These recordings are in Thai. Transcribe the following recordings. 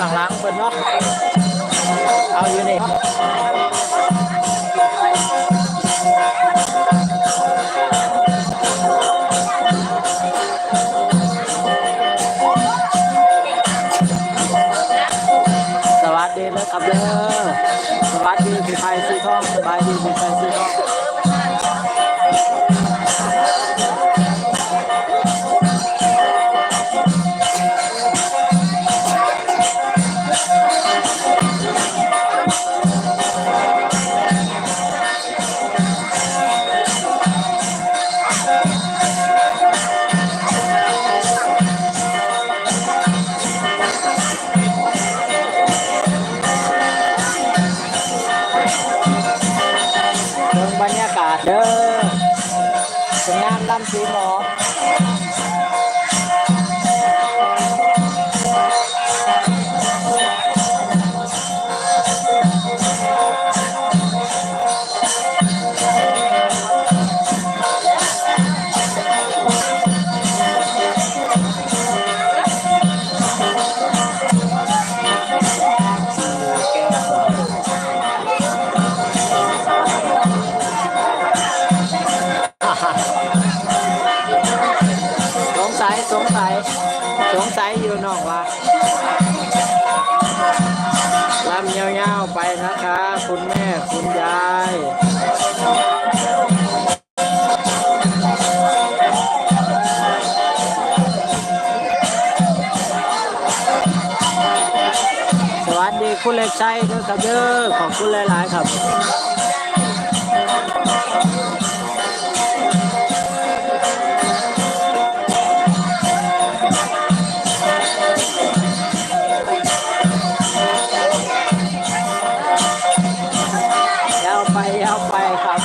ข้างล้างเปิดเนาะเอาอยู่นี่สวัสดีนะครับเด้อสวัสดีคุณไทยสีทองสบายดีคุณไทยสีทอง เป็นงา ยสงสัย สงสัยอยู่น้องว่าลำยาๆไปนะคะ คุณแม่คุณยายสวัสดีคุณเล็กชัยด้วยครับเด้อขอบคุณหลาย ๆ ครับ ยาวไปยาวไปครับ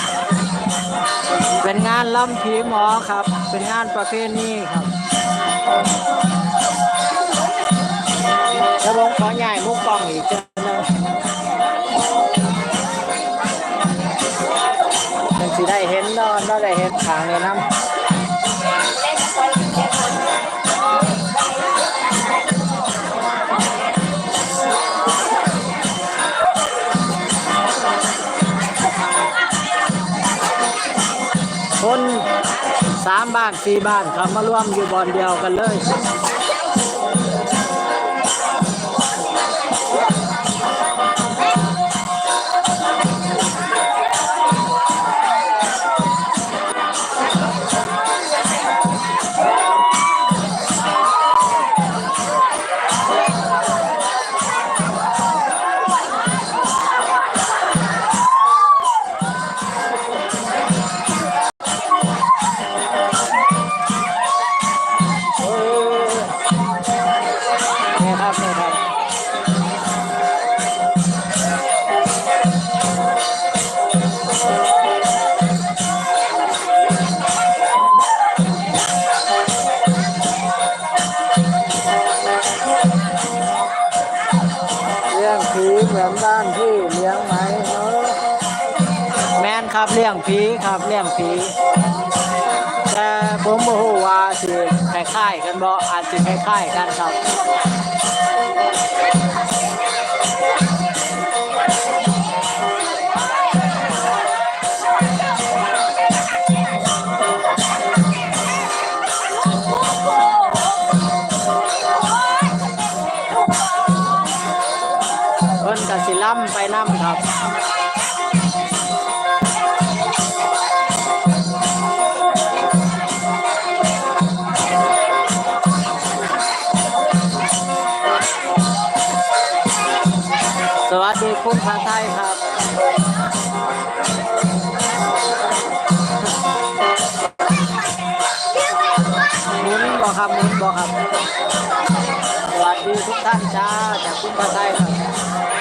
เป็นงานล่ำผีหมอครับ เป็นงานประเภทนี้ครับจะลงขอใหญ่มุกกล้องอีกเจ้าหนึงเป็นสิได้เห็นนอนได้เห็นขางเลยน้ำ สามบ้านสี่บ้านเขามาร่วมอยู่บอนเดียวกันเลย ผีเหมือนบ้านที่เลี้ยงไหมเนาะแม่นครับเลี้ยงผีครับเลี้ยงผีแต่ผมโมโหว่าสิคล้ายๆกันบ่อาจสิคล้ายๆกันครับ น้ำไปนำครับสวัสดีคุณพาไทยครับ หมุนบอครับหมุนบอครับ สวัสดีทุกท่านจ้าจากคุณพาไทยครับ